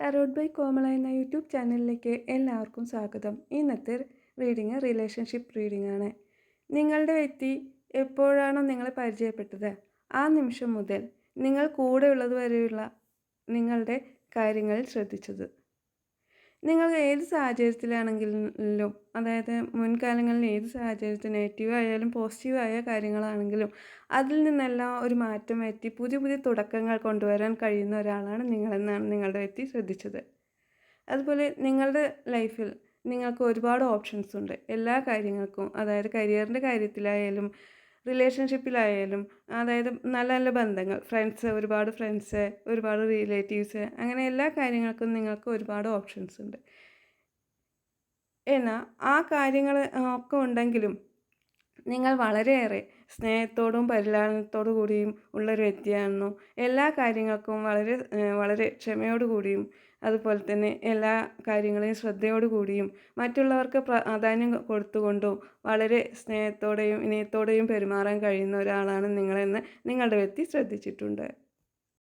Tarot by കോമള എന്ന YouTube ചാനലിലേക്ക് എല്ലാവർക്കും സ്വാഗതം. ഇന്നത്തെ റീഡിങ് റിലേഷൻഷിപ്പ് റീഡിംഗ് ആണ്. നിങ്ങളുടെ വ്യക്തി എപ്പോഴാണോ നിങ്ങളെ പരിചയപ്പെട്ടത് ആ നിമിഷം മുതൽ നിങ്ങൾ കൂടെയുള്ളത് വരെയുള്ള നിങ്ങളുടെ കാര്യങ്ങൾ ശ്രദ്ധിച്ചത്. നിങ്ങൾ ഏത് സാഹചര്യത്തിലാണെങ്കിലും അതായത് മുൻകാലങ്ങളിൽ ഏത് സാഹചര്യത്തിൽ നെഗറ്റീവ് ആയാലും പോസിറ്റീവ് ആയ കാര്യങ്ങളാണെങ്കിലും അതിൽ നിന്നെല്ലാം ഒരു മാറ്റം വരുത്തി പുതിയ പുതിയ തുടക്കങ്ങൾ കൊണ്ടുവരാൻ കഴിയുന്ന ഒരാളാണ് നിങ്ങളെന്നാണ് നിങ്ങളുടെ വ്യക്തി ശ്രദ്ധിച്ചത്. അതുപോലെ നിങ്ങളുടെ ലൈഫിൽ നിങ്ങൾക്ക് ഒരുപാട് ഓപ്ഷൻസ് ഉണ്ട്. എല്ലാ കാര്യങ്ങൾക്കും അതായത് കരിയറിന്റെ കാര്യത്തിലായാലും റിലേഷൻഷിപ്പിലായാലും അതായത് നല്ല നല്ല ബന്ധങ്ങൾ ഫ്രണ്ട്സ് ഒരുപാട് ഫ്രണ്ട്സ് ഒരുപാട് റിലേറ്റീവ്സ് അങ്ങനെ എല്ലാ കാര്യങ്ങൾക്കും നിങ്ങൾക്ക് ഒരുപാട് ഓപ്ഷൻസ് ഉണ്ട്. എന്നാൽ ആ കാര്യങ്ങൾ ഒക്കെ ഉണ്ടെങ്കിലും നിങ്ങൾ വളരെയേറെ സ്നേഹത്തോടും പരിലാളനത്തോടു കൂടിയും ഉള്ളൊരു വ്യക്തിയാണെന്നും എല്ലാ കാര്യങ്ങൾക്കും വളരെ വളരെ ക്ഷമയോടുകൂടിയും അതുപോലെ തന്നെ എല്ലാ കാര്യങ്ങളെയും ശ്രദ്ധയോടു കൂടിയും മറ്റുള്ളവർക്ക് പ്രാധാന്യം കൊടുത്തുകൊണ്ടും വളരെ സ്നേഹത്തോടെയും വിനയത്തോടെയും പെരുമാറാൻ കഴിയുന്ന ഒരാളാണ് നിങ്ങളെന്ന് നിങ്ങളുടെ വ്യക്തി ശ്രദ്ധിച്ചിട്ടുണ്ട്.